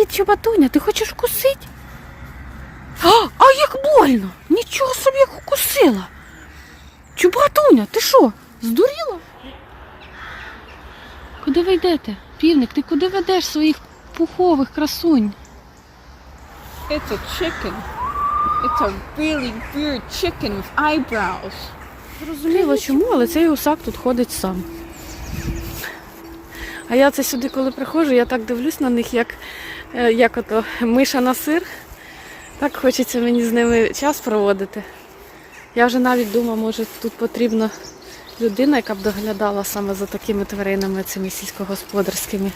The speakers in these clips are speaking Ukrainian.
Привіт, Чубатуня, ти хочеш вкусити? А, а як больно! Нічого собі як укусила. Чубатуня, ти що, здуріла? Куди ви йдете? Півник, ти куди ведеш своїх пухових красунь? It's a chicken. It's a really weird chicken with eyebrows. Зрозуміло чому, але цей гусак тут ходить сам. А я це сюди, коли приходжу, я так дивлюсь на них, як, як ото миша на сир. Так хочеться мені з ними час проводити. Я вже навіть думаю, може тут потрібна людина, яка б доглядала саме за такими тваринами, цими сільськогосподарськими.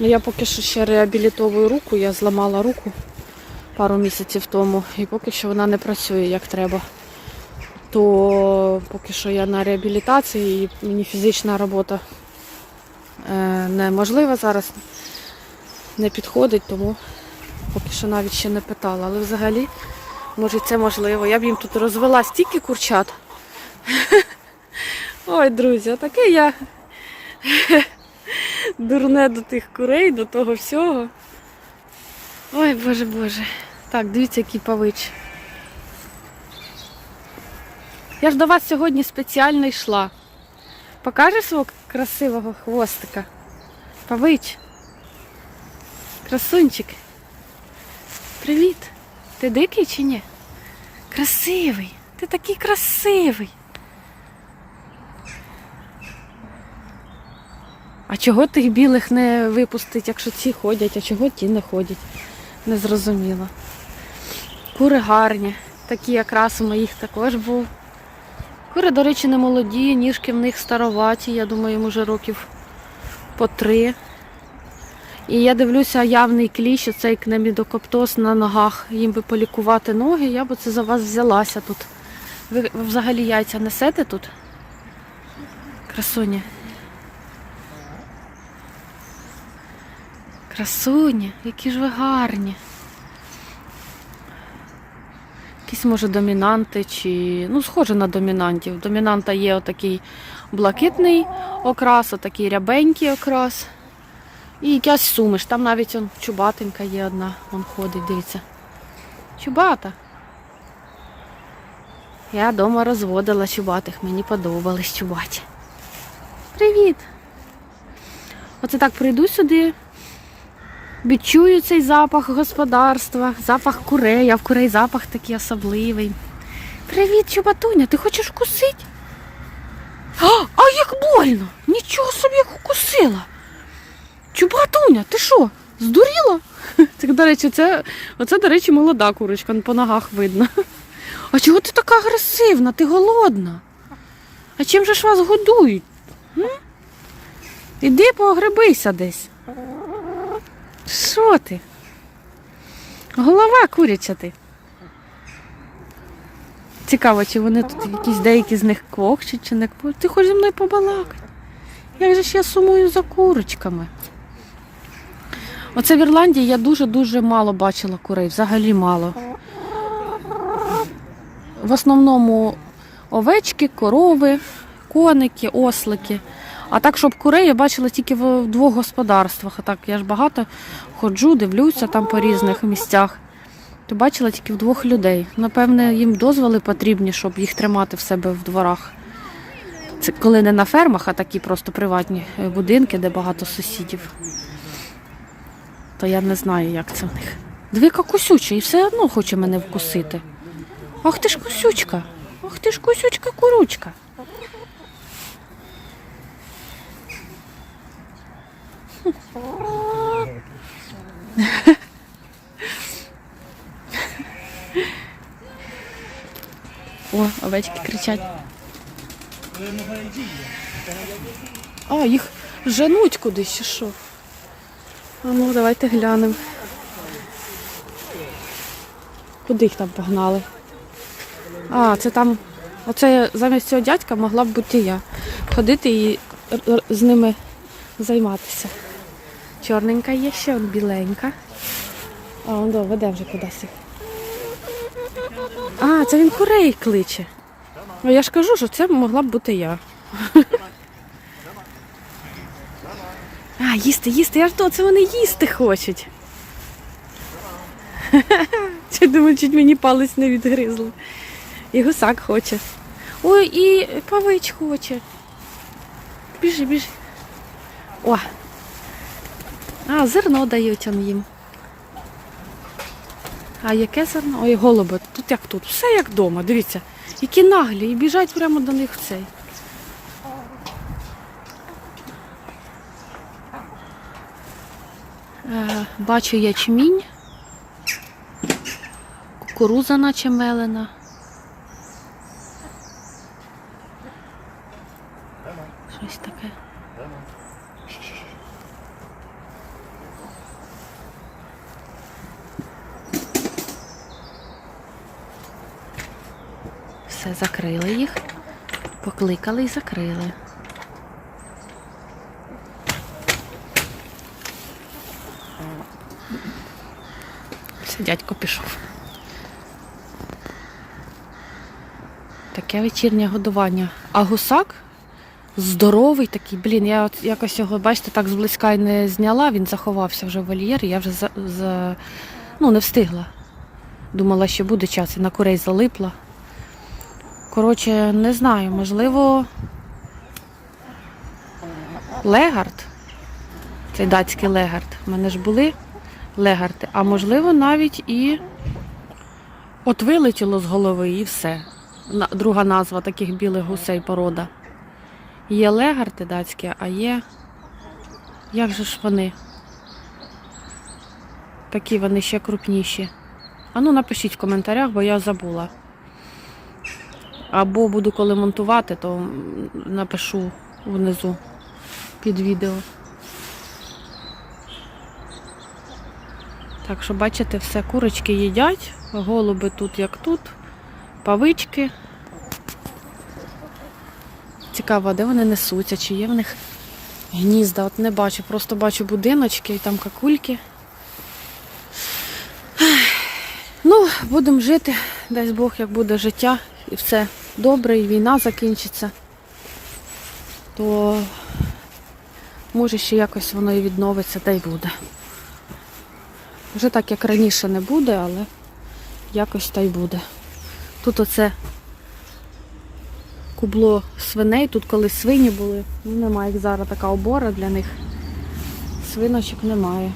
Ну, я поки що ще реабілітовую руку, я зламала руку пару місяців тому, і поки що вона не працює як треба то поки що я на реабілітації і мені фізична робота е, неможлива зараз, не підходить, тому поки що навіть ще не питала. Але взагалі, може це можливо. Я б їм тут розвела стільки курчат. Ой, друзі, отаке я дурне до тих курей, до того всього. Ой, боже боже. Так, дивіться, який павич. Я ж до вас сьогодні спеціально йшла. Покажеш свого красивого хвостика? Павич. Красунчик. Привіт. Ти дикий чи ні? Красивий. Ти такий красивий. А чого тих білих не випустить, якщо ці ходять, а чого ті не ходять? Не зрозуміло. Кури гарні. Такі якраз у моїх також був. Кури, до речі, не молоді, ніжки в них староваті, я думаю, їм уже років по три. І я дивлюся, явний кліщ, оцей кнемідокоптоз на ногах. Їм би полікувати ноги, я б це за вас взялася тут. Ви ви взагалі яйця несете тут? Красуня. Красуня, які ж ви гарні. Якісь, може, домінанти чи. Ну, схоже на домінантів. Домінанта є отакий блакитний окрас, отакий рябенький окрас. І якась сумиш. Там навіть он, чубатенька є одна, он ходить, дивіться. Чубата. Я вдома розводила чубатих, мені подобались чубаті. Привіт! Оце так прийду сюди, Відчую цей запах господарства, запах курей, а в курей запах такий особливий. Привіт, Чубатуня, ти хочеш вкусити? А, а як больно! Нічого собі як укусила. Чубатуня, ти що, здуріла? Це, до речі, це, оце, до речі, молода курочка, по ногах видно. А чого ти така агресивна? Ти голодна? А чим же ж вас годують? М? Іди погребися десь. Що ти? Голова куряча ти. Цікаво, чи вони тут якісь деякі з них квохчуть чи не квохчуть. Ти хочеш зі мною побалакати? Як же ж я сумую за курочками? Оце в Ірландії я дуже-дуже мало бачила курей, взагалі мало. В основному овечки, корови, коники, ослики. А так, щоб курей я бачила тільки в двох господарствах. А так я ж багато ходжу, дивлюся там по різних місцях. То бачила тільки в двох людей. Напевне, їм дозволи потрібні, щоб їх тримати в себе в дворах. Це коли не на фермах, а такі просто приватні е, будинки, де багато сусідів. То я не знаю, як це в них. Двіка кусюча і все одно хоче мене вкусити. Ах ти ж кусючка! Ах ти ж кусючка куручка. О, овечки кричать. А, їх женуть кудись що? А ну, давайте глянемо. Куди їх там погнали? А, це там. Оце замість цього дядька могла б бути я. Ходити і з ними займатися. Чорненька є ще, он біленька. А, он до, веде вже кудись. А, це він курей кличе. Ну я ж кажу, що це могла б бути я. А, їсти, їсти, я ж то, це вони їсти хочуть. Чи думаю, чуть мені палець не відгризли. І гусак хоче. Ой, і павич хоче. Біжи, біжи. О. А, зерно дають он їм. А яке зерно? Ой, голуби, тут як тут. Все як вдома, дивіться. Які наглі, і біжать прямо до них в цей. Бачу ячмінь. Кукуруза наче мелена. Щось таке. Все, закрили їх, покликали і закрили. Дядько пішов. Таке вечірнє годування. А гусак здоровий такий, блін, я от якось його, бачите, так зблизька й не зняла, він заховався вже в вольєр, я вже за, за, ну, не встигла. Думала, що буде час, і на курей залипла. Коротше, не знаю, можливо, легард. Цей датський легард. У мене ж були легарди, а можливо навіть і от вилетіло з голови і все. Друга назва таких білих гусей порода. Є легарди датські, а є. Як же ж вони? Такі вони ще крупніші. А ну напишіть в коментарях, бо я забула. Або буду коли монтувати, то напишу внизу під відео. Так що, бачите, все, курочки їдять, голуби тут як тут, павички. Цікаво, де вони несуться, чи є в них гнізда. От не бачу, просто бачу будиночки і там какульки. Ну, будемо жити, дасть Бог, як буде життя, і все добре, і війна закінчиться, то може ще якось воно і відновиться, та й буде. Вже так, як раніше не буде, але якось та й буде. Тут оце кубло свиней, тут колись свині були. Ну, немає як зараз така обора для них. Свиночок немає.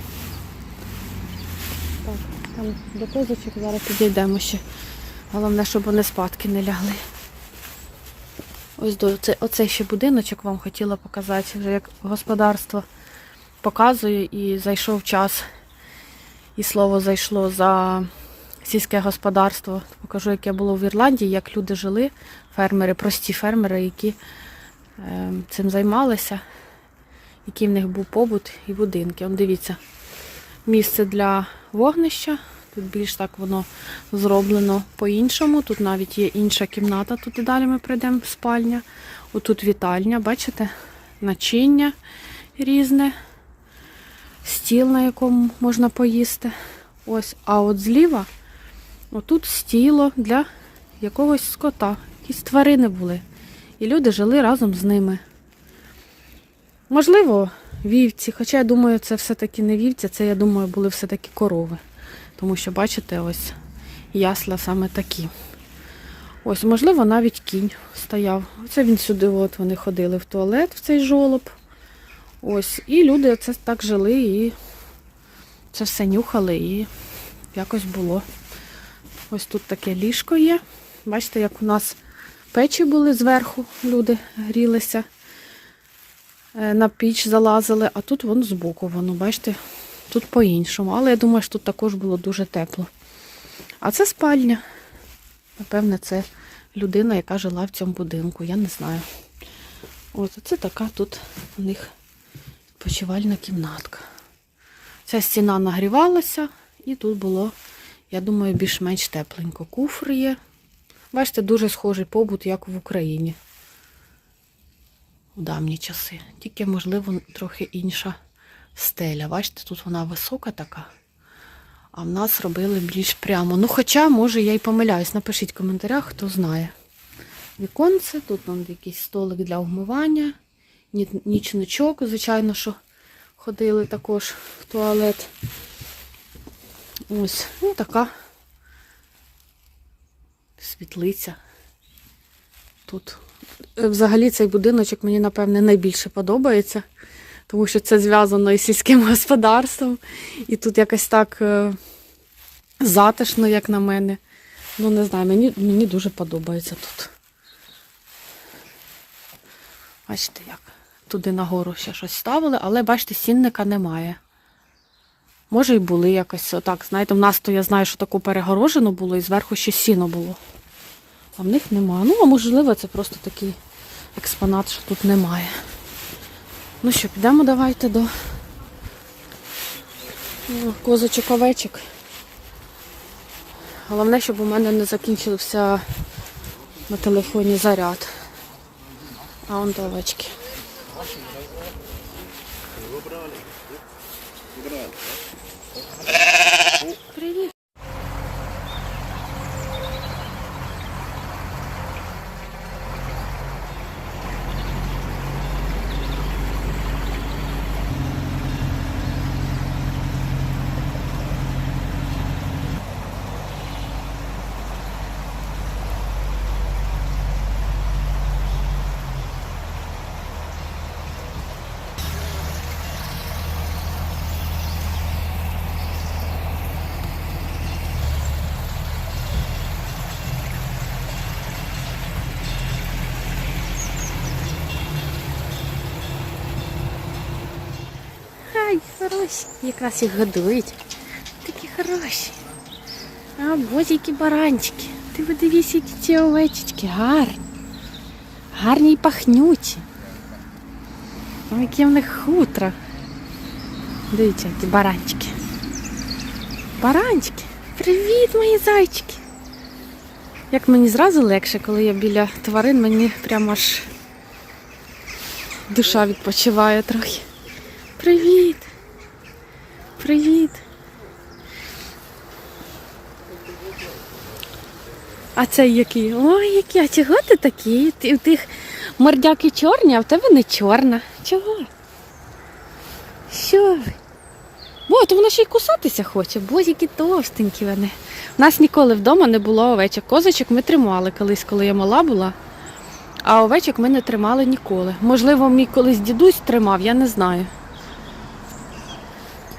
Так, там до козочок зараз підійдемо ще. Головне, щоб вони спадки не лягли. Ось до це, оцей ще будиночок вам хотіла показати, вже як господарство показує і зайшов час. І слово зайшло за сільське господарство. Покажу, яке було в Ірландії, як люди жили, фермери, прості фермери, які е, цим займалися, який в них був побут і будинки. Он дивіться, місце для вогнища. Тут більш так воно зроблено по-іншому. Тут навіть є інша кімната, тут і далі ми прийдемо спальня. Отут вітальня, бачите, начиння різне стіл, на якому можна поїсти. Ось, а от зліва, отут стіло для якогось скота. Якісь тварини були. І люди жили разом з ними. Можливо, вівці, хоча я думаю, це все-таки не вівці, це, я думаю, були все-таки корови. Тому що, бачите, ось ясла саме такі. Ось, можливо, навіть кінь стояв. Це він сюди, от вони ходили в туалет, в цей жолоб. Ось, і люди це так жили і це все нюхали і якось було. Ось тут таке ліжко є. Бачите, як у нас печі були зверху, люди грілися, е, на піч залазили, а тут вон збоку, воно, бачите, тут по-іншому. Але я думаю, що тут також було дуже тепло. А це спальня. Напевне, це людина, яка жила в цьому будинку. Я не знаю. Ось це така тут у них Почувальна кімнатка. Ця стіна нагрівалася, і тут було, я думаю, більш-менш тепленько. Куфр є. Бачите, дуже схожий побут, як в Україні. У давні часи. Тільки, можливо, трохи інша стеля. Бачите, тут вона висока така. А в нас робили більш прямо. Ну, хоча, може, я й помиляюсь. Напишіть в коментарях, хто знає. Віконце, тут там якийсь столик для вмивання. Ні- Нічничок, звичайно, що ходили також в туалет. Ось, ну така світлиця. Тут Е, взагалі цей будиночок мені, напевне, найбільше подобається, тому що це зв'язано із сільським господарством. І тут якось так е, затишно, як на мене. Ну, не знаю, мені, мені дуже подобається тут. Бачите, як туди нагору ще щось ставили, але бачите, сінника немає. Може, і були якось отак. Знаєте, в нас то я знаю, що таку перегорожено було і зверху ще сіно було. А в них немає. Ну, а можливо, це просто такий експонат, що тут немає. Ну що, підемо давайте до козочок овечок. Головне, щоб у мене не закінчився на телефоні заряд. А он до овечки. Привіт. Хороші. Якраз їх годують. Такі хороші. А бозіки баранчики. Ти подивись, які ці овечечки гарні. Гарні і пахнючі. Ой, які в них хутра. Дивіться, які баранчики. Баранчики. Привіт, мої зайчики. Як мені зразу легше, коли я біля тварин, мені прямо аж душа відпочиває трохи. Привіт. Привіт. А це який? Ой, які, а чого ти такий? Ти, у тих мордяки чорні, а в тебе не чорна. Чого? Що ви? О, то вона ще й кусатися хоче, бо які товстенькі вони. У нас ніколи вдома не було овечок. Козочок ми тримали колись, коли я мала була. А овечок ми не тримали ніколи. Можливо, мій колись дідусь тримав, я не знаю.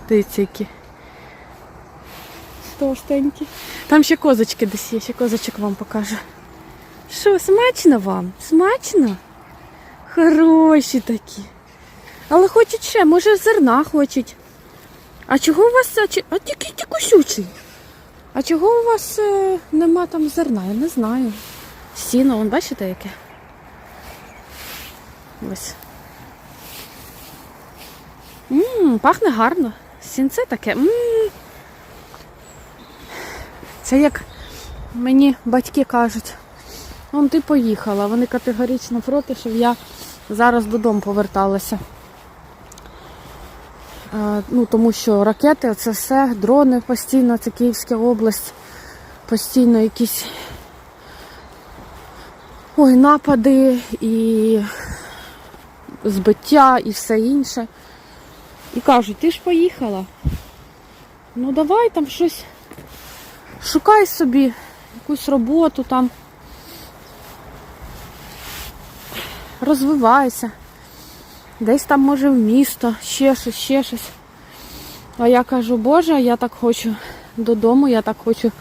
Дивіться, які. Товстенькі. Там ще козочки десь є, ще козочок вам покажу. Що, смачно вам? Смачно? Хороші такі. Але хочуть ще, може зерна хочуть. А чого у вас. А, тільки ті кусючий? А чого у вас е, нема там зерна? Я не знаю. Сіно, вон бачите яке? Ось. Ммм, пахне гарно. Сінце таке. Це як мені батьки кажуть, он ти поїхала. Вони категорично проти, щоб я зараз додому поверталася. Е, ну, тому що ракети, це все, дрони постійно, це Київська область, постійно якісь ой, напади і збиття і все інше. І кажуть, ти ж поїхала. Ну давай там щось. Шукай собі якусь роботу там. Розвивайся. Десь там, може, в місто, ще щось, ще щось. А я кажу, Боже, я так хочу додому, я так хочу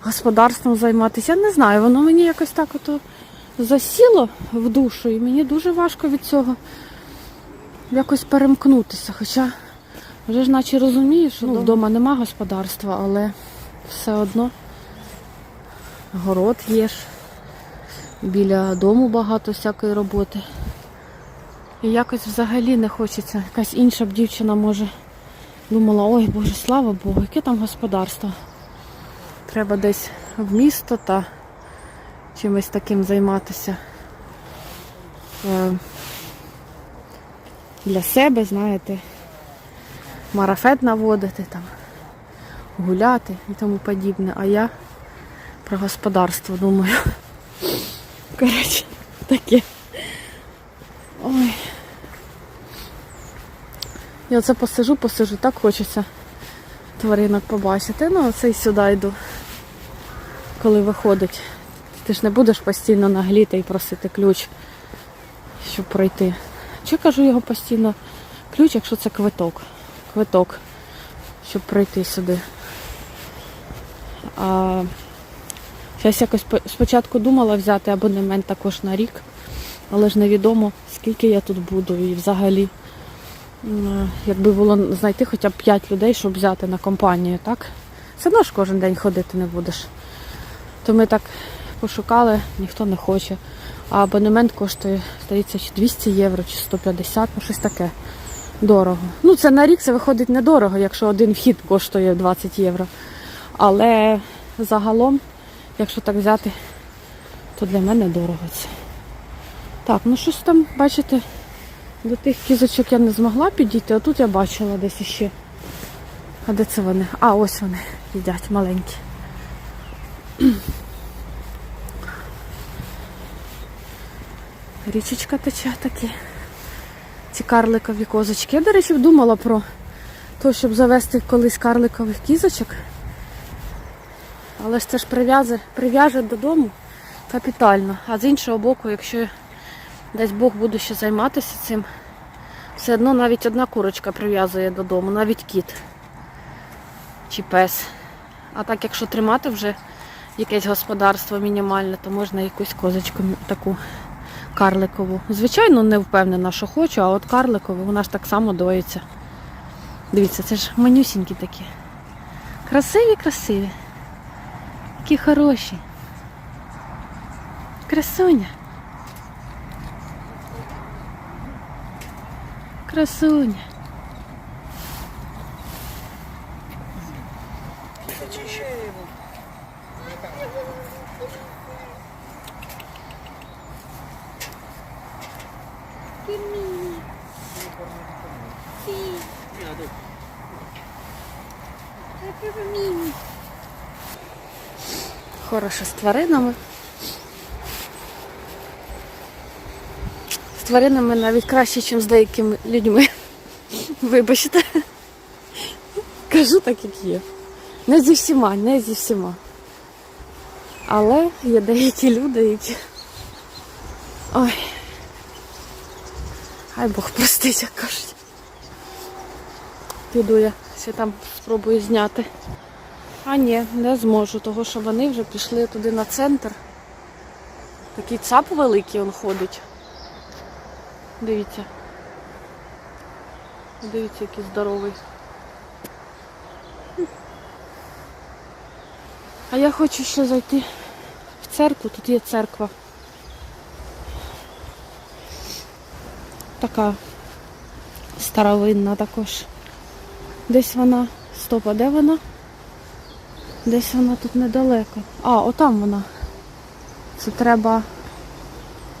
господарством займатися. Я не знаю, воно мені якось так ото засіло в душу, і мені дуже важко від цього якось перемкнутися. Хоча вже ж наче розумію, що ну, вдома нема господарства, але все одно город є ж. Біля дому багато всякої роботи. І якось взагалі не хочеться. Якась інша б дівчина може думала, ой Боже, слава Богу, яке там господарство. Треба десь в місто та чимось таким займатися. Для себе, знаєте, марафет наводити, там, гуляти і тому подібне. А я про господарство думаю. Коротше, таке. Ой. Я оце посижу, посижу, так хочеться тваринок побачити. Ну, це й сюди йду, коли виходить. Ти ж не будеш постійно нагліти і просити ключ, щоб пройти. Чи кажу його постійно ключ, якщо це квиток. Квиток, щоб пройти сюди. А зараз якось спочатку думала взяти абонемент також на рік, але ж невідомо, скільки я тут буду і взагалі. Якби було знайти хоча б 5 людей, щоб взяти на компанію, так? Все одно ж кожен день ходити не будеш. То ми так пошукали, ніхто не хоче. А абонемент коштує, здається, чи 200 євро, чи 150, ну щось таке. Дорого. Ну, це на рік це виходить недорого, якщо один вхід коштує 20 євро. Але загалом, якщо так взяти, то для мене дорого це. Так, ну щось там, бачите, до тих кізочок я не змогла підійти, а тут я бачила десь іще. А де це вони? А, ось вони їдять маленькі. Річечка тече такі. Ці карликові козочки. Я, до речі, думала про те, щоб завести колись карликових кізочок. Але ж це ж прив'яже, прив'яже додому капітально. А з іншого боку, якщо десь Бог буде ще займатися цим, все одно навіть одна курочка прив'язує додому, навіть кіт чи пес. А так, якщо тримати вже якесь господарство мінімальне, то можна якусь козочку таку карликову. Звичайно, не впевнена, що хочу, а от карликову, вона ж так само доїться. Дивіться, це ж манюсінькі такі. Красиві, красиві. Які хороші. Красуня. Красуня. Хороше з тваринами. З тваринами навіть краще, ніж з деякими людьми. Вибачте. Кажу так, як є. Не зі всіма, не зі всіма. Але є деякі люди, які. Ой. Хай Бог простить, як кажуть. Піду я ще там спробую зняти. А ні, не зможу, того що вони вже пішли туди на центр. Такий цап великий він ходить. Дивіться. Дивіться, який здоровий. А я хочу ще зайти в церкву, тут є церква. Така старовинна також. Десь вона. Стоп, а де вона? Десь вона тут недалеко. А, отам вона. Це треба.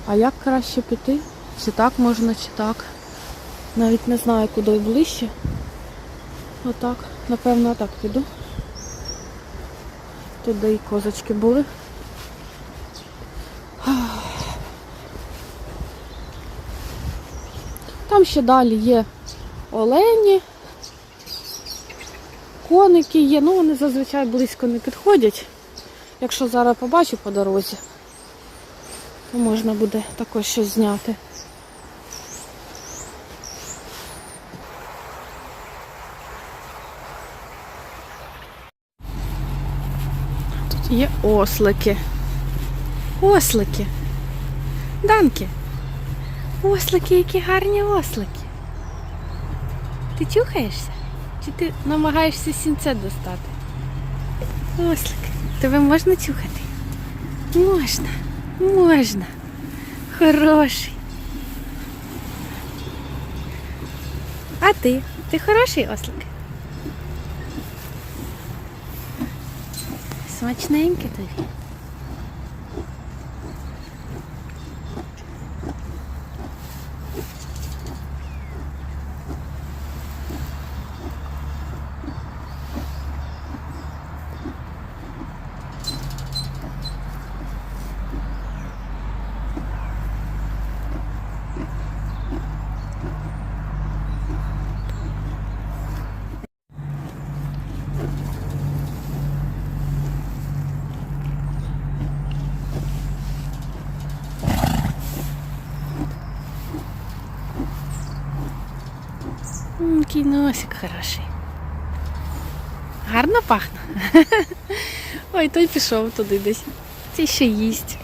А як краще піти? Чи так можна, чи так. Навіть не знаю, куди ближче. Отак. Напевно, отак піду. Тут де і козочки були. Там ще далі є олені, коники є, ну вони зазвичай близько не підходять. Якщо зараз побачу по дорозі, то можна буде також щось зняти. Тут є ослики. Ослики. Данки. Ослики, які гарні ослики. Ти чухаєшся? Чи ти намагаєшся сінце достати? Ослик, тебе можна чухати? Можна, можна. Хороший. А ти? Ти хороший ослик? Смачненький тобі. Носик хороший. Гарно пахне. Ой, той пішов туди десь. Цей ще їсть.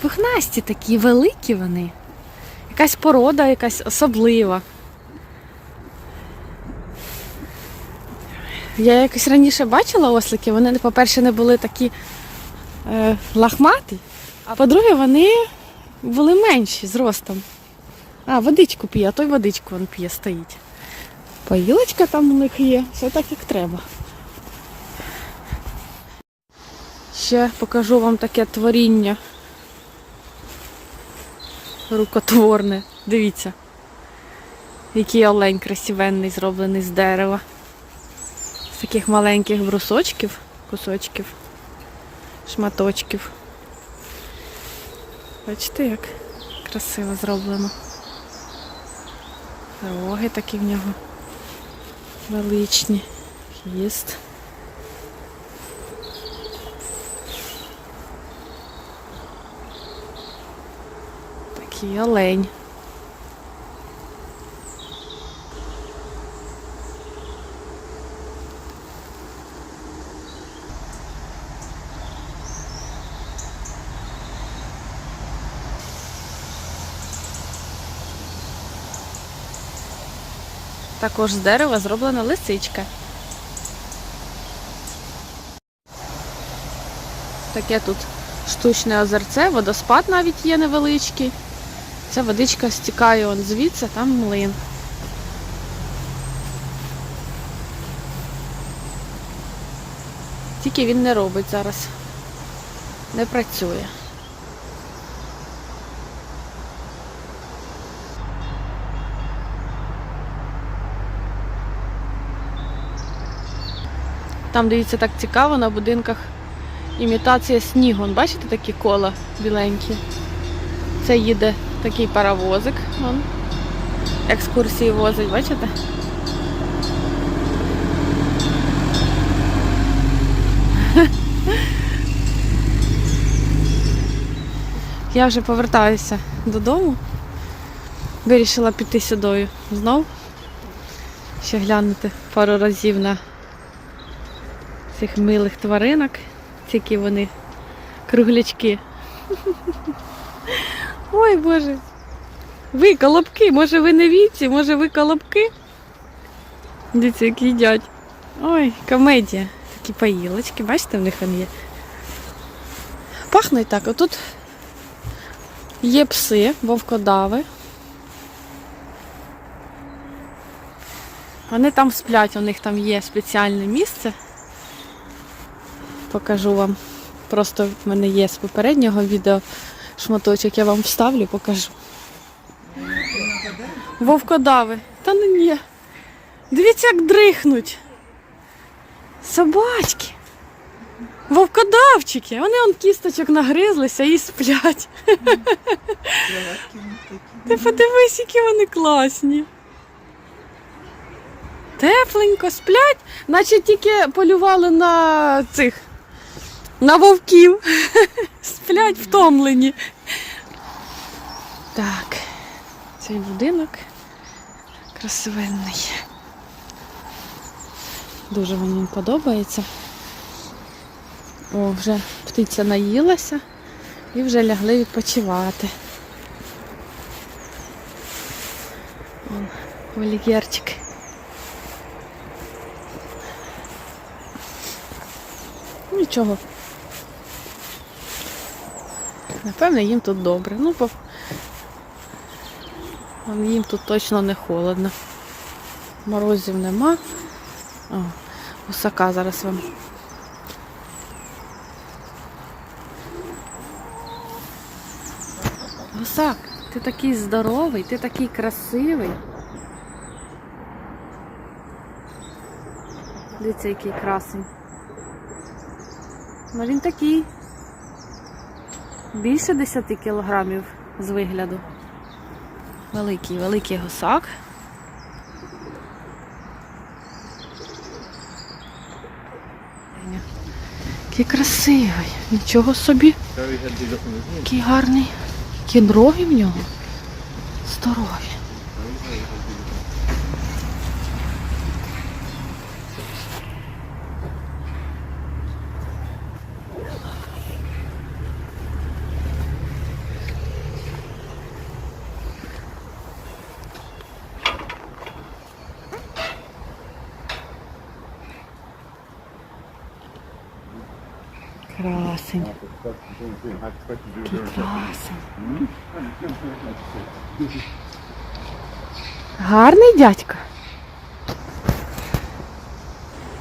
Пухнасті такі, великі вони. Якась порода якась особлива. Я якось раніше бачила ослики, вони, по-перше, не були такі е, лахматі, а по-друге, вони були менші зростом. А, водичку п'є, а той водичку він п'є, стоїть. Поїлочка там у них є, все так як треба. Ще покажу вам таке творіння. Рукотворне. Дивіться. Який олень красивенний, зроблений з дерева. З таких маленьких брусочків, кусочків, шматочків. Бачите, як красиво зроблено. Роги такі в нього величні. Хвіст. Такий олень. Також з дерева зроблена лисичка. Таке тут штучне озерце, водоспад навіть є невеличкий. Ця водичка стікає он звідси, там млин. Тільки він не робить зараз. Не працює. Там, дивіться, так цікаво на будинках імітація снігу. Бачите такі кола біленькі? Це їде такий паровозик. Вон. Екскурсії возить, бачите? Я вже повертаюся додому. Вирішила піти сюди знов. Ще глянути пару разів на цих милих тваринок. Тільки вони круглячки. Ой Боже. Ви колобки, може ви не віці, може ви колобки? Дивіться, як їдять. Ой, комедія. Такі поїлочки, бачите, в них вони є. Пахнуть так. Отут є пси, вовкодави. Вони там сплять, у них там є спеціальне місце. Покажу вам. Просто в мене є з попереднього відео шматочок, я вам вставлю, покажу. Вовкодави. Та ну ні. Дивіться, як дрихнуть. Собачки. Вовкодавчики. Вони он кісточок нагризлися і сплять. Ти подивись, які вони класні. Тепленько сплять, наче тільки полювали на цих, на вовків. Сплять втомлені. Так, цей будинок красивенний. Дуже мені подобається. О, вже птиця наїлася і вже лягли відпочивати. Вон, Вольєрчик. Нічого. Напевно, їм тут добре. Ну, бо їм тут точно не холодно. Морозів нема. О, гусака зараз вам. Гусак, ти такий здоровий, ти такий красивий. Дивіться, який красень. Ну він такий. Більше 10 кілограмів з вигляду. Великий, великий гусак. Який красивий. Нічого собі. Який гарний. Які роги в нього. Здорові. that's the same thing. I expect to do it very Гарний дядька.